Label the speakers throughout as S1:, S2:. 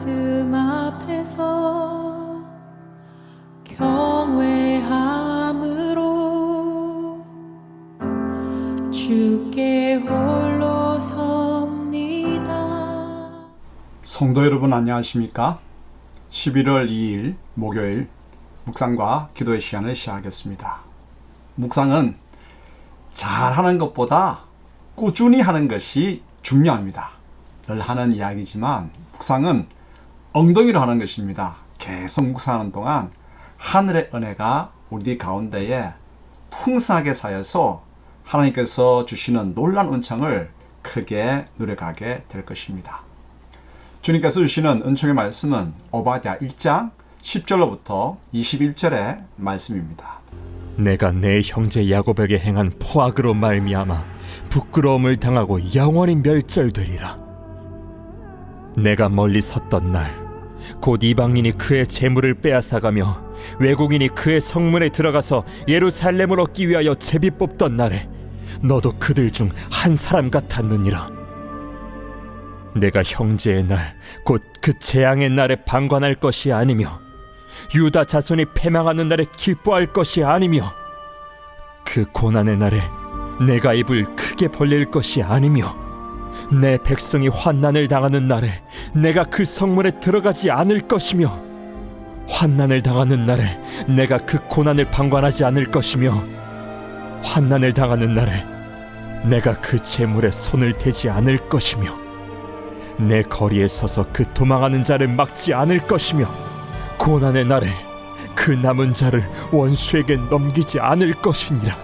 S1: 말씀 앞에서 경외함으로 주께 홀로 섭니다.
S2: 성도 여러분 안녕하십니까? 11월 2일 목요일 묵상과 기도의 시간을 시작하겠습니다. 묵상은 잘하는 것보다 꾸준히 하는 것이 중요합니다. 늘 하는 이야기지만 묵상은 엉덩이로 하는 것입니다. 계속 묵상하는 동안 하늘의 은혜가 우리 가운데에 풍성하게 쌓여서 하나님께서 주시는 놀란 은총을 크게 누려가게 될 것입니다. 주님께서 주시는 은총의 말씀은 오바댜 1장 10절로부터 21절의 말씀입니다.
S3: 내가 내 형제 야곱에게 행한 포악으로 말미암아 부끄러움을 당하고 영원히 멸절되리라. 내가 멀리 섰던 날 곧 이방인이 그의 재물을 빼앗아가며 외국인이 그의 성문에 들어가서 예루살렘을 얻기 위하여 제비 뽑던 날에 너도 그들 중 한 사람 같았느니라. 내가 형제의 날 곧 그 재앙의 날에 방관할 것이 아니며 유다 자손이 패망하는 날에 기뻐할 것이 아니며 그 고난의 날에 내가 입을 크게 벌릴 것이 아니며 내 백성이 환난을 당하는 날에 내가 그 성문에 들어가지 않을 것이며 환난을 당하는 날에 내가 그 고난을 방관하지 않을 것이며 환난을 당하는 날에 내가 그 재물에 손을 대지 않을 것이며 내 거리에 서서 그 도망하는 자를 막지 않을 것이며 고난의 날에 그 남은 자를 원수에게 넘기지 않을 것이니라.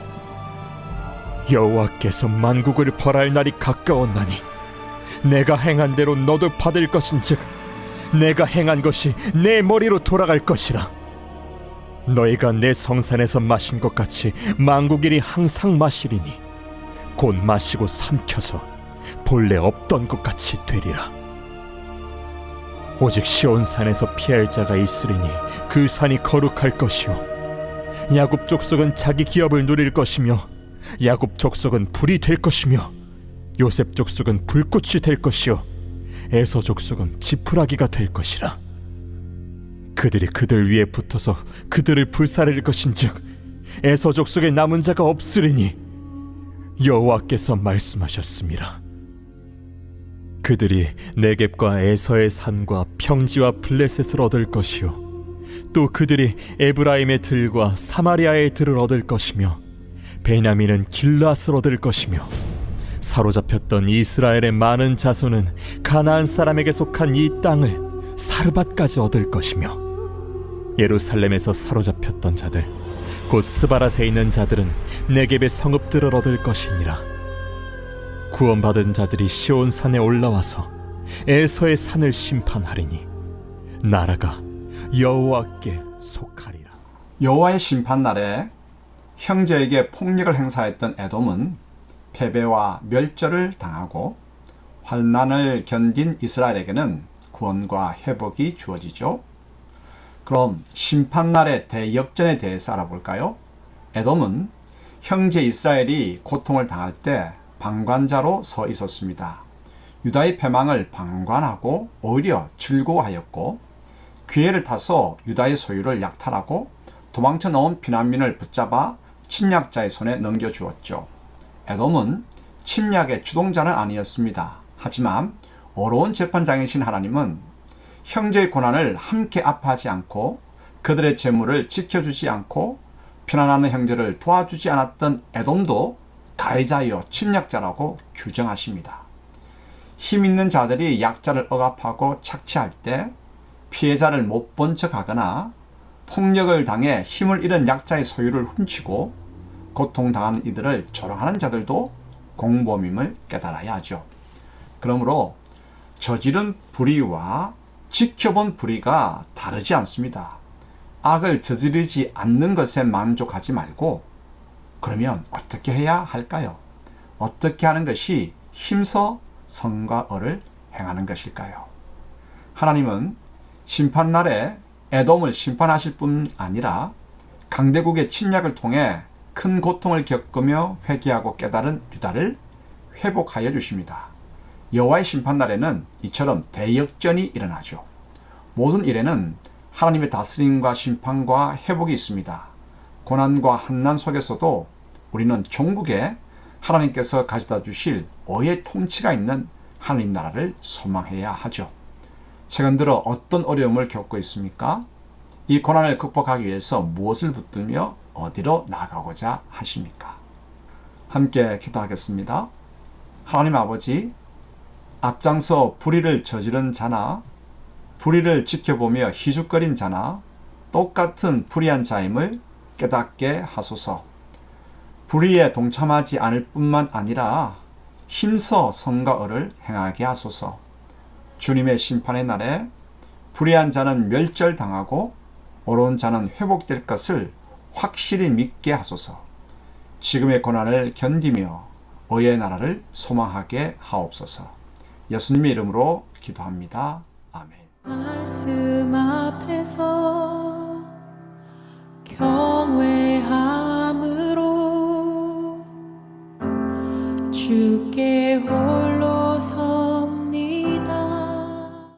S3: 여호와께서 만국을 벌할 날이 가까웠나니 내가 행한 대로 너도 받을 것인즉 내가 행한 것이 내 머리로 돌아갈 것이라. 너희가 내 성산에서 마신 것 같이 만국인이 항상 마시리니 곧 마시고 삼켜서 본래 없던 것 같이 되리라. 오직 시온산에서 피할 자가 있으리니 그 산이 거룩할 것이요. 야곱 족속은 자기 기업을 누릴 것이며 야곱 족속은 불이 될 것이며 요셉 족속은 불꽃이 될 것이요. 에서 족속은 지푸라기가 될 것이라. 그들이 그들 위에 붙어서 그들을 불사를 것인즉 에서 족속에 남은 자가 없으리니 여호와께서 말씀하셨습니다. 그들이 네겝과 에서의 산과 평지와 블레셋을 얻을 것이요. 또 그들이 에브라임의 들과 사마리아의 들을 얻을 것이며 베냐민은 길라스를 얻을 것이며 사로잡혔던 이스라엘의 많은 자손은 가나안 사람에게 속한 이 땅을 사르밧까지 얻을 것이며 예루살렘에서 사로잡혔던 자들 곧 스바라에 있는 자들은 네겝의 성읍들을 얻을 것이니라. 구원받은 자들이 시온 산에 올라와서 에서의 산을 심판하리니 나라가 여호와께 속하리라.
S2: 여호와의 심판 날에 형제에게 폭력을 행사했던 에돔은 패배와 멸절을 당하고 환난을 견딘 이스라엘에게는 구원과 회복이 주어지죠. 그럼 심판 날의 대역전에 대해서 알아볼까요? 에돔은 형제 이스라엘이 고통을 당할 때 방관자로 서 있었습니다. 유다의 패망을 방관하고 오히려 즐거워하였고 기회를 타서 유다의 소유를 약탈하고 도망쳐 나온 피난민을 붙잡아 침략자의 손에 넘겨주었죠. 에돔은 침략의 주동자는 아니었습니다. 하지만 어려운 재판장이신 하나님은 형제의 고난을 함께 아파하지 않고 그들의 재물을 지켜주지 않고 편안하는 형제를 도와주지 않았던 에돔도 가해자여 침략자라고 규정하십니다. 힘 있는 자들이 약자를 억압하고 착취할 때 피해자를 못 본 척하거나 폭력을 당해 힘을 잃은 약자의 소유를 훔치고 고통당하는 이들을 조롱하는 자들도 공범임을 깨달아야 하죠. 그러므로 저지른 불의와 지켜본 불의가 다르지 않습니다. 악을 저지르지 않는 것에 만족하지 말고 그러면 어떻게 해야 할까요? 어떻게 하는 것이 힘써 성과 을을 행하는 것일까요? 하나님은 심판날에 에돔을 심판하실 뿐 아니라 강대국의 침략을 통해 큰 고통을 겪으며 회개하고 깨달은 유다를 회복하여 주십니다. 여호와의 심판 날에는 이처럼 대역전이 일어나죠. 모든 일에는 하나님의 다스림과 심판과 회복이 있습니다. 고난과 한난 속에서도 우리는 종국에 하나님께서 가져다 주실 의의 통치가 있는 하나님 나라를 소망해야 하죠. 최근 들어 어떤 어려움을 겪고 있습니까? 이 고난을 극복하기 위해서 무엇을 붙들며 어디로 나가고자 하십니까? 함께 기도하겠습니다. 하나님 아버지, 앞장서 불의를 저지른 자나 불의를 지켜보며 희죽거린 자나 똑같은 불의한 자임을 깨닫게 하소서. 불의에 동참하지 않을 뿐만 아니라 힘써 을을 행하게 하소서. 주님의 심판의 날에 불의한 자는 멸절당하고 옳은 자는 회복될 것을 확실히 믿게 하소서. 지금의 고난을 견디며 의의 나라를 소망하게 하옵소서. 예수님의 이름으로 기도합니다. 아멘.